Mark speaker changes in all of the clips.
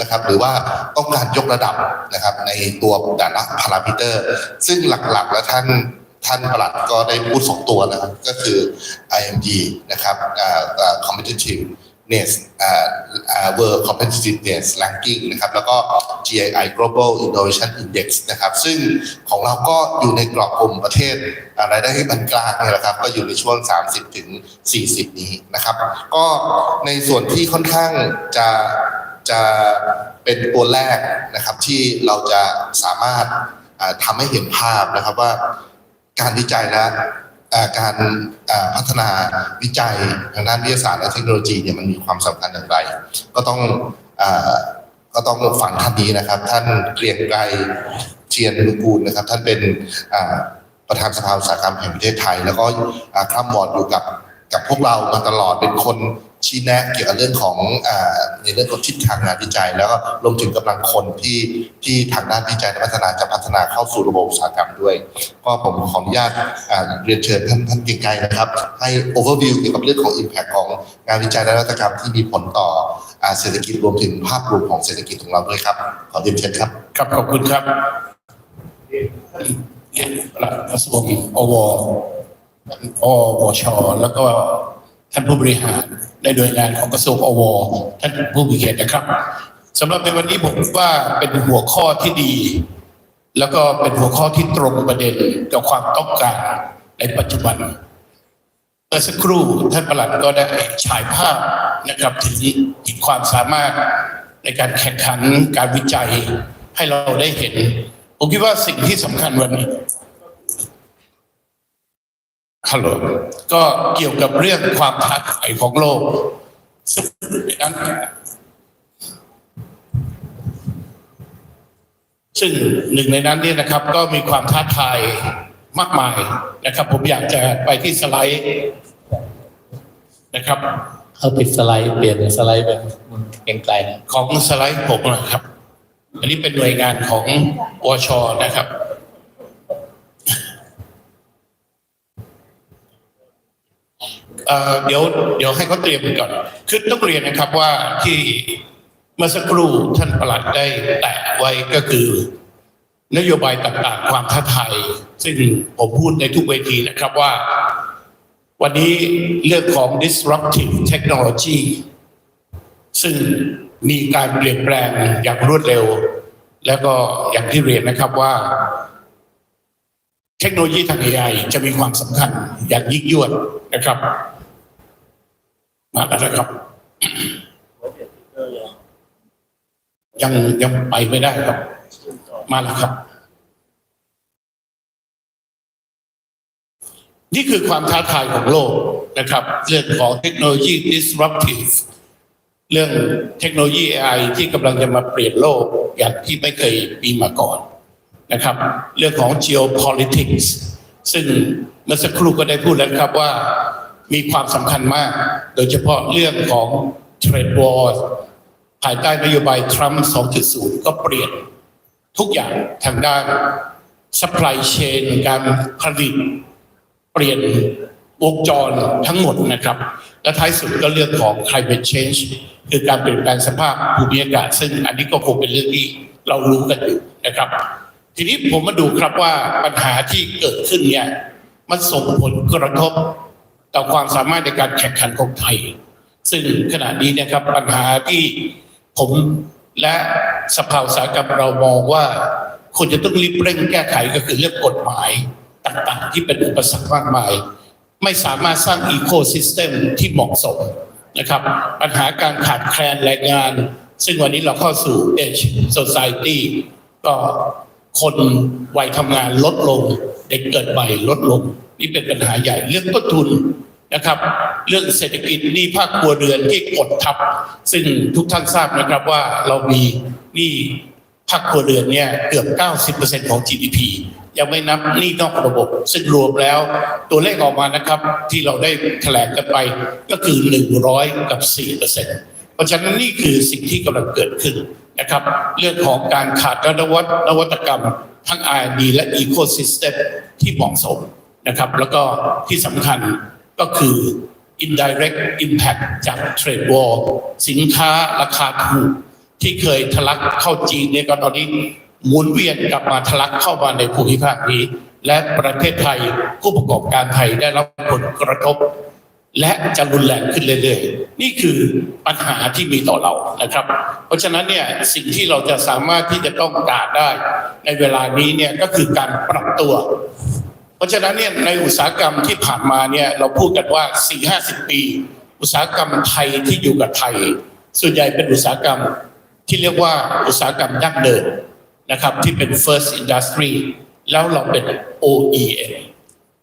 Speaker 1: นะครับหรือว่าต้องการยกระดับนะครับในตัวแต่ละพารามิเตอร์ ซึ่งหลักๆแล้วท่านท่านประหลัดก็ได้พูดสองตัวนะครับ ก็คือ IMD นะครับ competitiveness อ่าอ่า world competitiveness ranking นะครับ แล้วก็ GII Global Innovation Index นะครับ ซึ่งของเราก็อยู่ในกรอบกลุ่มประเทศอะไรายได้ที่ปานกลางนี่แหละครับ ก็อยู่ในช่วง 30 ถึง 40 นี้นะครับ ก็ในส่วนที่ค่อนข้างจะ จะเป็นตัวแรกนะครับที่เราจะสามารถทำให้เห็นภาพนะครับว่าการวิจัยและการพัฒนาวิจัยทางด้านวิทยาศาสตร์และเทคโนโลยีเนี่ยมันมีความสำคัญอย่างไร ก็ต้องก็ต้องฟังท่านนี้นะครับ ท่านเกรียงไกรเชียนนุกูลนะครับ ท่านเป็นประธานสภาอุตสาหกรรมแห่งประเทศไทย แล้วก็คร่ำวอดอยู่กับกับพวกเรามาตลอดเป็นคน ชี้แนะเกี่ยวกับเรื่องของอาในเรื่องของทิศทางงานวิจัย แล้วก็รวมถึงกำลังคนที่ที่ทางด้านวิจัยและพัฒนาจะพัฒนาเข้าสู่ระบบอุตสาหกรรมด้วย ก็ผมขออนุญาตอ่าเรียนเชิญท่านท่านเกรียงไกรนะครับ ให้ overview เกี่ยวกับเรื่องของ impact ของงานวิจัยและนวัตกรรมที่มีผลต่ออ่าเศรษฐกิจรวมถึงภาพรวมของเศรษฐกิจของเราด้วยครับ ขอเรียนเชิญครับ
Speaker 2: ครับขอบคุณครับปลัดกระทรวงอวอวชแล้วก็ ท่านผู้บริหารในหน่วยงานของกระทรวงอวท่านผู้มีเกียรตินะครับสำหรับในวันนี้ผมว่าเป็นหัวข้อที่ดี แล้วก็เป็นหัวข้อที่ตรงประเด็นกับความต้องการในปัจจุบันเมื่อสักครู่ท่านประหลัดก็ได้ฉายภาพนะครับถึงถึงความสามารถในการแข่งขันการวิจัยให้เราได้เห็น ผมคิดว่าสิ่งที่สำคัญวันนี้ ฮัลโหลก็เกี่ยวกับเรื่องความท้าทายของโลกซึ่งนั้นซึ่งหนึ่งในนั้นเนี่ยนะครับ ก็มีความท้าทายมากมายนะครับ ผมอยากจะไปที่สไลด์นะครับ
Speaker 3: เขาปิดสไลด์เปลี่ยนสไลด์แบบมันเกรงไกลนะ
Speaker 2: ของสไลด์ผมนะครับ อันนี้เป็นหน่วยงานของวชนะครับ เดี๋ยวเดี๋ยวให้เขาเตรียมก่อนคือต้องเรียนนะครับว่าที่เมื่อสักครู่ท่านประหลัดได้แตะไว้ก็คือนโยบายต่างๆ ความท้าทายซึ่งผมพูดในทุกเวทีนะครับว่า วันนี้เรื่องของ disruptive technology ซึ่งมีการเปลี่ยนแปลงอย่างรวดเร็ว แล้วก็อย่างที่เรียนนะครับว่า เทคโนโลยีทาง AI จะมีความสำคัญอย่างยิ่งยวดนะครับ มาแล้วนะครับ ยังยังไปไม่ได้ครับ มาแล้วครับ นี่คือความท้าทายของโลกนะครับ เรื่องของเทคโนโลยี disruptive เรื่องเทคโนโลยี AI ที่กำลังจะมาเปลี่ยนโลกอย่างที่ไม่เคยมีมาก่อนนะครับ เรื่องของ geopolitics ซึ่งเมื่อสักครู่ก็ได้พูดแล้วครับว่า มีความสำคัญมาก โดยเฉพาะเรื่องของ trade war ภายใต้นโยบายทรัมป์ 2.0 ก็เปลี่ยนทุกอย่างทางด้าน supply chain การผลิตเปลี่ยนวงจรทั้งหมดนะครับ และท้ายสุดก็เรื่องของ climate change คือการเปลี่ยนแปลงสภาพภูมิอากาศ ซึ่งอันนี้ก็คงเป็นเรื่องที่เรารู้กันอยู่นะครับ ทีนี้ผมมาดูครับว่าปัญหาที่เกิดขึ้นเนี่ยมันส่งผลกระทบ ต่อความสามารถในการแข่งขันของไทย ซึ่งขณะนี้นะครับปัญหาที่ผมและสภาอุตสาหกรรมเรามองว่าควรจะต้องรีบเร่งแก้ไขก็คือเรื่องกฎหมายต่างๆ ที่เป็นอุปสรรคมากมาย ไม่สามารถสร้างอีโคซิสเต็มที่เหมาะสมนะครับ ปัญหาการขาดแคลนแรงงาน ซึ่งวันนี้เราเข้าสู่ age society ก็ คนวัยทำงานลดลง เด็กเกิดใหม่ลดลง นี่เป็นปัญหาใหญ่เรื่องต้นทุนนะครับ เรื่องเศรษฐกิจหนี้ภาคครัวเรือนที่กดทับ ซึ่งทุกท่านทราบนะครับว่าเรามีหนี้ภาคครัวเรือนเนี่ยเกือบ 90%ของ GDP ยังไม่นับหนี้นอกระบบ ซึ่งรวมแล้วตัวเลขออกมานะครับ ที่เราได้แถลงกันไปก็คือ 100 กับ 4%เพราะฉะนั้นนี่คือสิ่งที่กำลังเกิดขึ้น นะครับ เรื่องของการขาดนวัตนวัตกรรม ทั้ง R&D และ Ecosystem ที่เหมาะสมนะครับ แล้วก็ที่สำคัญก็คือ indirect impact จาก trade war สินค้าราคาถูกที่เคยทะลักเข้าจีนเนี่ยก็ตอนนี้หมุนเวียนกลับมาทะลักเข้ามาในภูมิภาคนี้ และประเทศไทยผู้ประกอบการไทยได้รับผลกระทบ และจะรุนแรงขึ้นเรื่อยๆ นี่คือปัญหาที่มีต่อเรานะครับ เพราะฉะนั้นเนี่ยสิ่งที่เราจะสามารถที่จะต้องการได้ ในเวลานี้เนี่ยก็คือการปรับตัว เพราะฉะนั้นเนี่ยในอุตสาหกรรมที่ผ่านมาเนี่ยเราพูดกันว่า 4-50 ปี อุตสาหกรรมไทยที่อยู่กับไทย ส่วนใหญ่เป็นอุตสาหกรรมที่เรียกว่าอุตสาหกรรมดั้งเดิมนะครับที่เป็น first industry แล้วเราเป็น OEM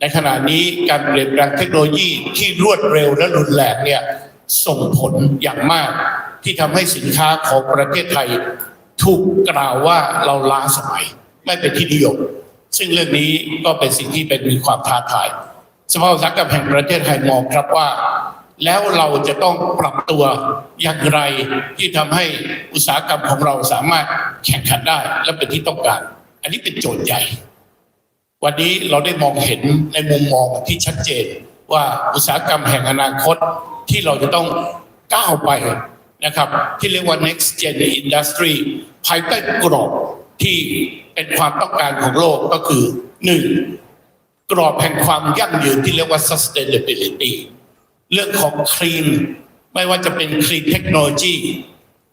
Speaker 2: ในขณะนี้การเปลี่ยนแปลงเทคโนโลยีที่รวดเร็วและรุนแรงเนี่ยส่งผลอย่างมากที่ทำให้สินค้าของประเทศไทย ถูกกล่าวว่าเราล้าสมัย ไม่เป็นที่นิยม ซึ่งเรื่องนี้ก็เป็นสิ่งที่เป็นมีความท้าทายสภาอุตสาหกรรมแห่งประเทศไทยมองครับว่า แล้วเราจะต้องปรับตัวอย่างไรที่ทำให้อุตสาหกรรมของเราสามารถแข่งขันได้และเป็นที่ต้องการ อันนี้เป็นโจทย์ใหญ่ วันนี้เราได้มองเห็นในมุมมองที่ชัดเจนว่าอุตสาหกรรมแห่งอนาคตที่เราจะต้องก้าวไปนะครับที่เรียกว่า next gen industry ภายใต้กรอบที่เป็นความต้องการของโลกก็คือหนึ่งกรอบแห่งความยั่งยืนที่เรียกว่า sustainability เรื่องของ clean ไม่ว่าจะเป็น clean technology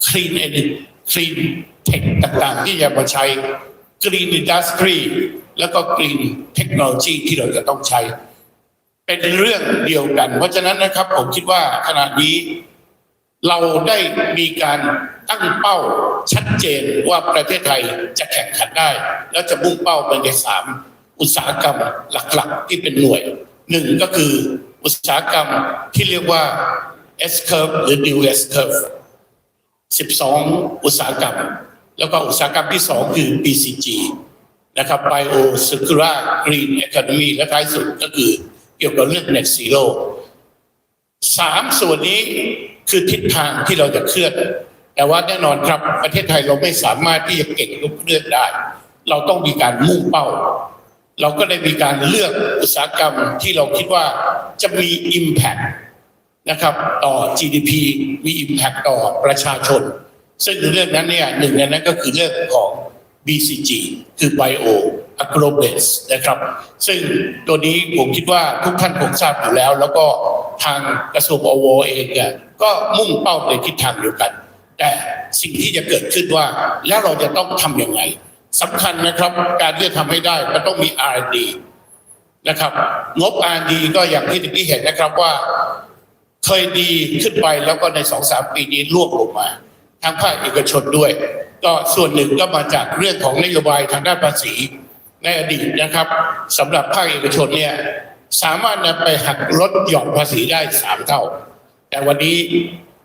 Speaker 2: clean energy clean tech ต่างๆ ที่จะมาใช้ green industry แล้วก็ green technology ที่เราจะต้องใช้ เป็นเรื่องเดียวกัน เพราะฉะนั้นนะครับ ผมคิดว่าขณะนี้เราได้มีการตั้งเป้าชัดเจนว่าประเทศไทยจะแข่งขันได้ แล้วจะมุ่งเป้าไปในสามอุตสาหกรรมหลักๆ ที่เป็นหน่วยหนึ่งก็คืออุตสาหกรรมที่เรียกว่า S curve หรือ new S curve 12 อุตสาหกรรม แล้วก็อุตสาหกรรมที่สองคือ BCG นะครับ Bio Circular Green Economy และท้ายสุดก็คือเกี่ยวกับเรื่อง Net Zero สามส่วนนี้คือทิศทางที่เราจะเคลื่อน แต่ว่าแน่นอนครับประเทศไทยเราไม่สามารถที่จะเก่งทุกเรื่องได้ เราต้องมีการมุ่งเป้า เราก็ได้มีการเลือกอุตสาหกรรมที่เราคิดว่าจะมี Impact นะครับ ต่อ GDP มี Impact ต่อประชาชน ซึ่งเรื่องนั้นเนี่ยหนึ่งในนั้นก็คือเรื่องของ BCG คือ Bio Agrobase นะครับ ซึ่งตัวนี้ผมคิดว่าทุกท่านคงทราบอยู่แล้ว แล้วก็ทางกระทรวงอวเองเนี่ยก็มุ่งเป้าในทิศทางเดียวกัน แต่สิ่งที่จะเกิดขึ้นว่าแล้วเราจะต้องทำยังไงสำคัญนะครับ การที่จะทำให้ได้มันต้องมี R&D นะครับ งบ R&D ก็อย่างที่ที่เห็นนะครับว่า เคยดีขึ้นไปแล้วก็ในสองสามปีนี้ล่วงลงมา ทางภาคเอกชนด้วย ก็ส่วนหนึ่งก็มาจากเรื่องของนโยบายทางด้านภาษีในอดีตนะครับสำหรับภาคเอกชนเนี่ยสามารถนำไปหักลดหย่อนภาษีได้สามเท่า แต่วันนี้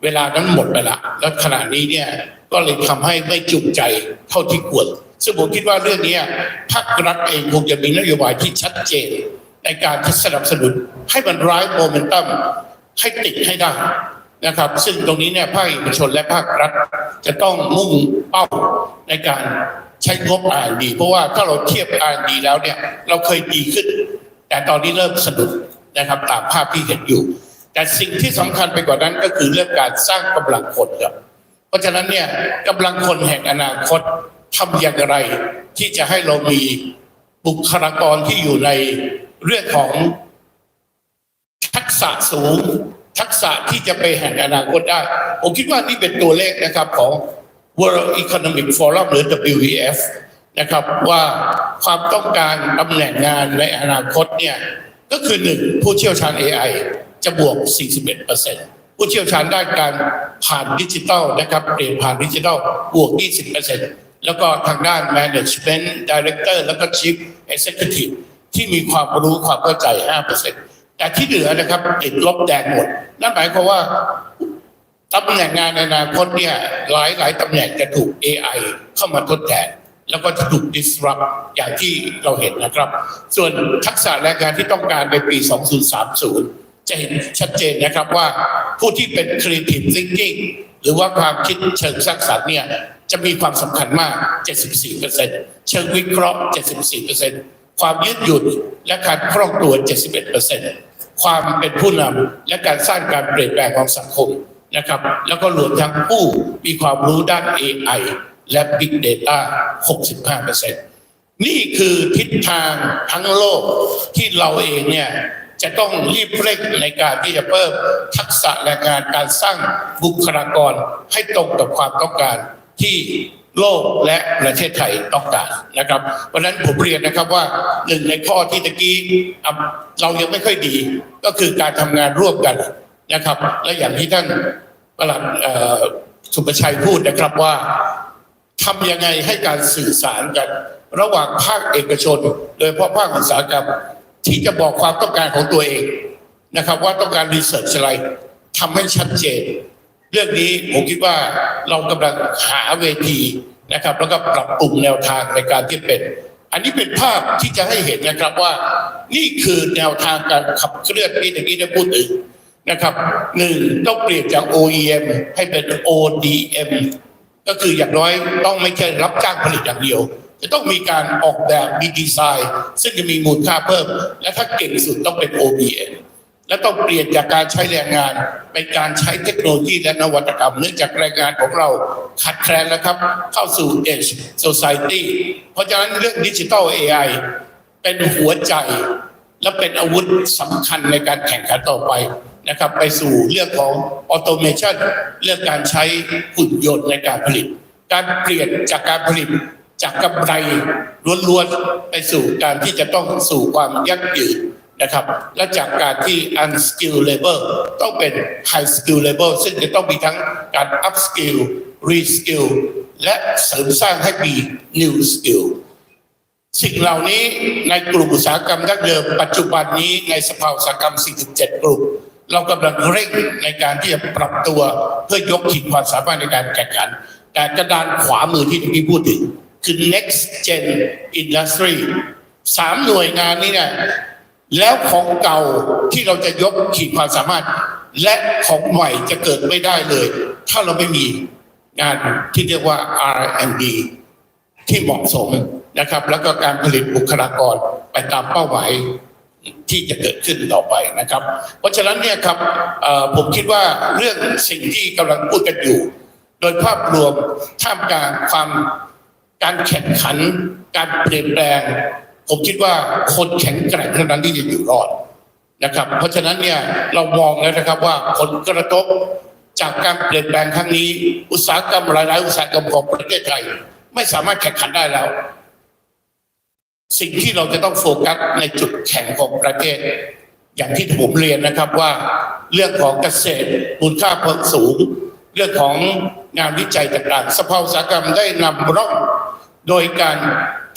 Speaker 2: เวลานั้นหมดไปละ แล้วขณะนี้เนี่ยก็เลยทำให้ไม่จุกใจเท่าที่ควรซึ่งผมคิดว่าเรื่องนี้ภาครัฐเองคงจะมีนโยบายที่ชัดเจน ในการที่สนับสนุนให้มันร้ายโมเมนตัมให้ติดให้ได้ นะครับ ซึ่งตรงนี้เนี่ยภาคเอกชนและภาครัฐ จะต้องมุ่งเป้าในการใช้งบ R&D เพราะว่าถ้าเราเทียบ R&D แล้วเนี่ยเราเคยดีขึ้น แต่ตอนนี้เริ่มสะดุดนะครับตามภาพที่เห็นอยู่ แต่สิ่งที่สำคัญไปกว่านั้นก็คือเรื่องการสร้างกำลังคนครับเพราะฉะนั้นเนี่ยกำลังคนแห่งอนาคตทำอย่างไร ที่จะให้เรามีบุคลากรที่อยู่ในเรื่องของทักษะสูง ทักษะที่จะไปแห่งอนาคตได้ ผมคิดว่านี่เป็นตัวเลขนะครับของ World Economic Forum หรือ WEF นะครับว่าความต้องการตำแหน่งงานในอนาคตเนี่ยก็คือหนึ่งผู้เชี่ยวชาญ AI จะบวก 41%ผู้เชี่ยวชาญด้านการผ่านดิจิทัลนะครับเปลี่ยนผ่านดิจิทัลบวก 20%แล้วก็ทางด้าน Management Director แล้วก็ Chief Executive ที่มีความรู้ความเข้าใจ 5% แต่ที่เหลือนะครับติดลบแดงหมด นั่นหมายความว่าตำแหน่งงานในอนาคตเนี่ยหลายหลายตำแหน่งจะถูก AI เข้ามาทดแทน แล้วก็จะถูก disrupt อย่างที่เราเห็นนะครับ ส่วนทักษะแรงงานที่ต้องการในปี 2030 จะเห็นชัดเจนนะครับว่าผู้ที่เป็น creative thinking หรือว่าความคิดเชิงสร้างสรรค์เนี่ยจะมีความสำคัญมาก 74%เชิงวิเคราะห์ 74%ความยืดหยุ่นและการคล่องตัว 71% ความเป็นผู้นำและการสร้างการเปลี่ยนแปลงของสังคมนะครับ แล้วก็รวมทั้งผู้มีความรู้ด้าน AI และ Big Data 65%นี่คือทิศทางทั้งโลกที่เราเองเนี่ยจะต้องรีบเร่งในการที่จะเพิ่มทักษะแรงงานการสร้างบุคลากรให้ตรงกับความต้องการที่ โลกและประเทศไทยต้องการนะครับเพราะฉะนั้นผมเรียนนะครับว่าหนึ่งในข้อที่ตะกี้เรายังไม่ค่อยดี ก็คือการทำงานร่วมกันนะครับ และอย่างที่ท่านประหลัดสุประชัยพูดนะครับว่าทำยังไงให้การสื่อสารกัน ระหว่างภาคเอกชน โดยเฉพาะภาคอุตสาหกรรมที่จะบอกความต้องการของตัวเองนะครับ ว่าต้องการรีเสิร์ชอะไรทำให้ชัดเจน เรื่องนี้ผมคิดว่าเรากำลังหาเวทีนะครับ แล้วก็ปรับปรุงแนวทางในการที่เป็น อันนี้เป็นภาพที่จะให้เห็นนะครับว่า นี่คือแนวทางการขับเคลื่อนที่ตะกี้ได้พูดถึงนะครับหนึ่งต้องเปลี่ยนจาก OEM ให้เป็น ODM ก็คืออย่างน้อยต้องไม่ใช่รับจ้างผลิตอย่างเดียว จะต้องมีการออกแบบมีดีไซน์ ซึ่งจะมีมูลค่าเพิ่ม และถ้าเก่งสุดต้องเป็น OBM และต้องเปลี่ยนจากการใช้แรงงานเป็นการใช้เทคโนโลยีและนวัตกรรม เนื่องจากแรงงานของเราขาดแคลนแล้วครับ เข้าสู่ Age Society เพราะฉะนั้นเรื่องดิจิทัล AI เป็นหัวใจ และเป็นอาวุธสำคัญในการแข่งขันต่อไปนะครับ ไปสู่เรื่องของออโตเมชันเรื่องการใช้หุ่นยนต์ในการผลิต การเปลี่ยนจากการผลิตจากกำไรล้วนๆไปสู่การที่จะต้องสู่ความยั่งยืน นะครับ และจากการที่ unskill labor ต้องเป็น high skill labor ซึ่งจะต้องมีทั้งการ upskill reskill และเสริมสร้างให้มี new skill สิ่งเหล่านี้ในกลุ่มอุตสาหกรรมดั้งเดิมปัจจุบันนี้ในสภาอุตสาหกรรม 47 กลุ่ม เรากำลังเร่งในการที่จะปรับตัวเพื่อยกขีดความสามารถในการแข่งขัน แต่กระดานขวามือที่ที่พูดถึงคือ next gen industry สามหน่วยงานนี้เนี่ย แล้วของเก่าที่เราจะยกขีดความสามารถ และของใหม่จะเกิดไม่ได้เลย ถ้าเราไม่มีงานที่เรียกว่า R&D ที่เหมาะสมนะครับ แล้วก็การผลิตบุคลากรไปตามเป้าหมายที่จะเกิดขึ้นต่อไปนะครับ เพราะฉะนั้นเนี่ยครับผมคิดว่าเรื่องสิ่งที่กำลังพูดกันอยู่ โดยภาพรวมท่ามกลางความการแข่งขัน การเปลี่ยนแปลง ผมคิดว่าคนแข็งแกร่งเท่านั้นที่จะอยู่รอดนะครับ เพราะฉะนั้นเนี่ยเรามองแล้วนะครับว่าผลกระทบจากการเปลี่ยนแปลงครั้งนี้ อุตสาหกรรมหลายๆอุตสาหกรรมของประเทศไทยไม่สามารถแข่งขันได้แล้ว สิ่งที่เราจะต้องโฟกัสในจุดแข็งของประเทศ อย่างที่ผมเรียนนะครับว่า เรื่องของเกษตรมูลค่าเพิ่มสูง เรื่องของงานวิจัยต่างๆสภาอุตสาหกรรมได้นำร่องโดยการ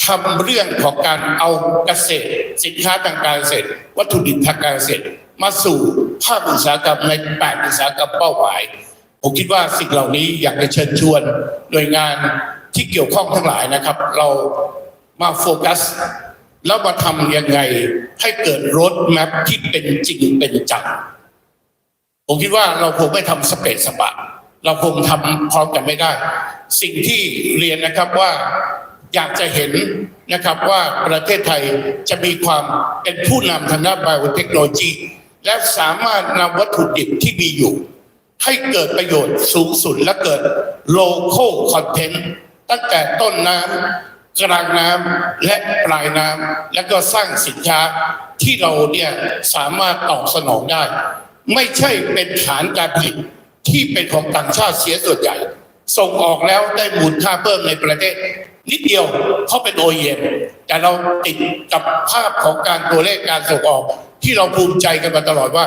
Speaker 2: ทำเรื่องของการเอาเกษตร สินค้าทางการเกษตร วัตถุดิบทางการเกษตร มาสู่ภาคอุตสาหกรรมในแปดอุตสาหกรรมเป้าหมาย ผมคิดว่าสิ่งเหล่านี้อยากจะเชิญชวนหน่วยงานที่เกี่ยวข้องทั้งหลายนะครับ เรามาโฟกัส แล้วมาทำยังไงให้เกิดรถแมพที่เป็นจริงเป็นจังผมคิดว่าเราคงไม่ทำสเปซสปะเราคงทำพร้อมกันไม่ได้ สิ่งที่เรียนนะครับว่า อยากจะเห็นนะครับว่าประเทศไทยจะมีความเป็นผู้นำทางด้านไบโอเทคโนโลยี และสามารถนำวัตถุดิบที่มีอยู่ ให้เกิดประโยชน์สูงสุดและเกิด local content ตั้งแต่ต้นน้ำกลางน้ำและปลายน้ำและก็สร้างสินค้าที่เราเนี่ยสามารถตอบสนองได้ ไม่ใช่เป็นฐานการผลิตที่เป็นของต่างชาติเสียส่วนใหญ่ ส่งออกแล้วได้มูลค่าเพิ่มในประเทศ นิดเดียวเขาเป็นโอเยแต่เราติดกับภาพของการตัวเลขการส่งออกที่เราภูมิใจกันมาตลอดว่า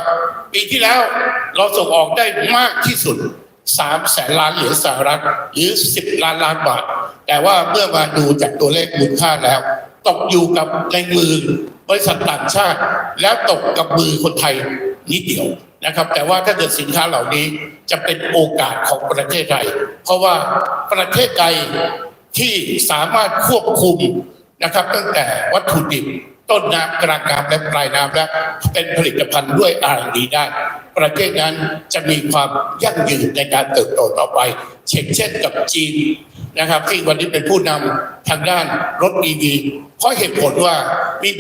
Speaker 2: ปีที่แล้วเราส่งออกได้มากที่สุดสามแสนล้านเหรียญสหรัฐหรือสิบล้านล้านบาท แต่ว่าเมื่อมาดูจากตัวเลขมูลค่าแล้ว ตกอยู่กับในมือบริษัทต่างชาติ แล้วตกกับมือคนไทยนิดเดียวนะครับ แต่ว่าถ้าเกิดสินค้าเหล่านี้จะเป็นโอกาสของประเทศไทย เพราะว่าประเทศไทย ที่สามารถควบคุมนะครับ ตั้งแต่วัตถุดิบต้นน้ำกลางน้ำและปลายน้ำและเป็นผลิตภัณฑ์ด้วยอาร์ดีได้ ประเทศนั้นจะมีความยั่งยืนในการเติบโตต่อไป เช่นเช่นกับจีนนะครับที่วันนี้เป็นผู้นำทางด้านรถ EV เพราะเหตุผลว่ามี